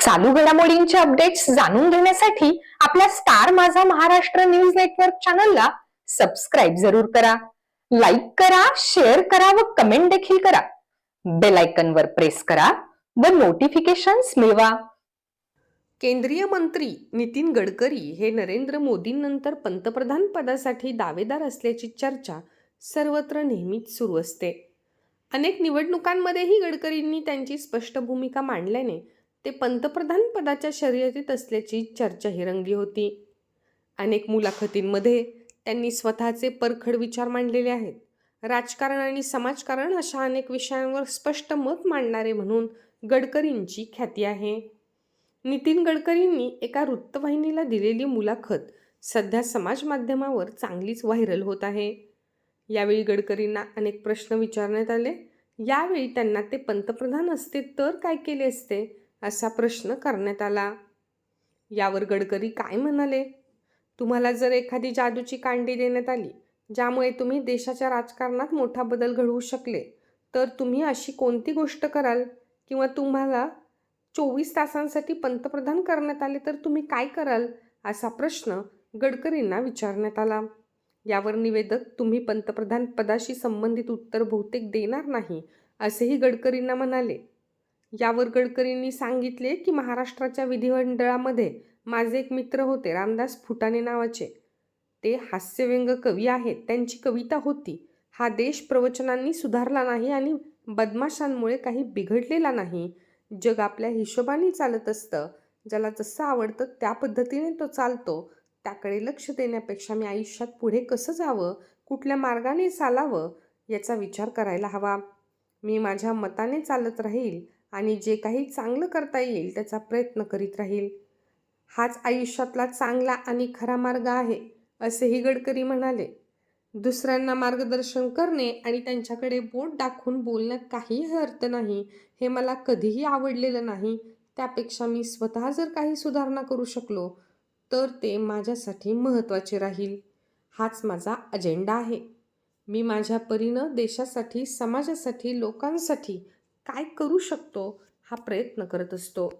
चालू घडामोडींचे अपडेट्स जाणून घेण्यासाठी आपल्या स्टार माझा महाराष्ट्र न्यूज नेटवर्क चॅनलला सबस्क्राईब जरूर करा. लाईक करा शेअर करा व कमेंट देखील करा. बेल वर प्रेस करा व नोटिफिकेशन्स मिळवा. केंद्रीय मंत्री नितीन गडकरी हे नरेंद्र मोदींनंतर पंतप्रधान पदासाठी दावेदार असल्याची चर्चा सर्वत्र नेहमीच सुरू असते. अनेक निवडणुकांमध्येही गडकरींनी त्यांची स्पष्ट भूमिका मांडल्याने ते पंतप्रधान पदाच्या शर्यतीत असल्याची चर्चाही रंगली होती. अनेक मुलाखतींमध्ये त्यांनी स्वतःचे परखड विचार मांडलेले आहेत. राजकारण आणि समाजकारण अशा अनेक विषयांवर स्पष्ट मत मांडणारे म्हणून गडकरींची ख्याती आहे. नितीन गडकरींनी एका वृत्तवाहिनीला दिलेली मुलाखत सध्या समाज माध्यमावर चांगलीच व्हायरल होत आहे. यावेळी गडकरींना अनेक प्रश्न विचारण्यात आले. यावेळी त्यांना ते पंतप्रधान असते तर काय केले असते? असा प्रश्न करण्यात आला. यावर गडकरी काय म्हणाले? तुम्हाला जर एखादी जादूची कांडी देण्यात आली ज्यामुळे तुम्ही देशाच्या राजकारणात मोठा बदल घडवू शकले तर तुम्ही अशी कोणती गोष्ट कराल? किंवा तुम्हाला चोवीस तासांसाठी पंतप्रधान करण्यात आले तर तुम्ही काय कराल? असा प्रश्न गडकरींना विचारण्यात आला. यावर निवेदक तुम्ही पंतप्रधान पदाशी संबंधित उत्तर बहुतेक देणार नाही असेही गडकरींना म्हणाले. यावर गडकरींनी सांगितले की महाराष्ट्राच्या विधिमंडळामध्ये माझे एक मित्र होते रामदास फुटाणे नावाचे. ते हास्यव्यंग कवी आहेत त्यांची कविता होती. हा देश प्रवचनांनी सुधारला नाही आणि बदमाशांमुळे काही बिघडलेला नाही. जग आपल्या हिशोबाने चालत असतं ज्याला जसं आवडतं त्या पद्धतीने तो चालतो. त्याकडे लक्ष देण्यापेक्षा मी आयुष्यात पुढे कसं जावं कुठल्या मार्गाने चालावं याचा विचार करायला हवा. मी माझ्या मताने चालत राहील आणि जे काही चांगलं करता येईल त्याचा प्रयत्न करीत राहील. हाच आयुष्यातला चांगला आणि खरा मार्ग आहे असेही गडकरी म्हणाले. दुसऱ्यांना मार्गदर्शन करणे आणि त्यांच्याकडे बोट दाखवून बोलण्यात काहीही अर्थ नाही हे मला कधीही आवडलेलं नाही. त्यापेक्षा मी स्वतः जर काही सुधारणा करू शकलो तर ते माझ्यासाठी महत्त्वाचे राहील. हाच माझा अजेंडा आहे. मी माझ्या परीनं देशासाठी समाजासाठी लोकांसाठी काय करू शकतो हा प्रयत्न करत असतो.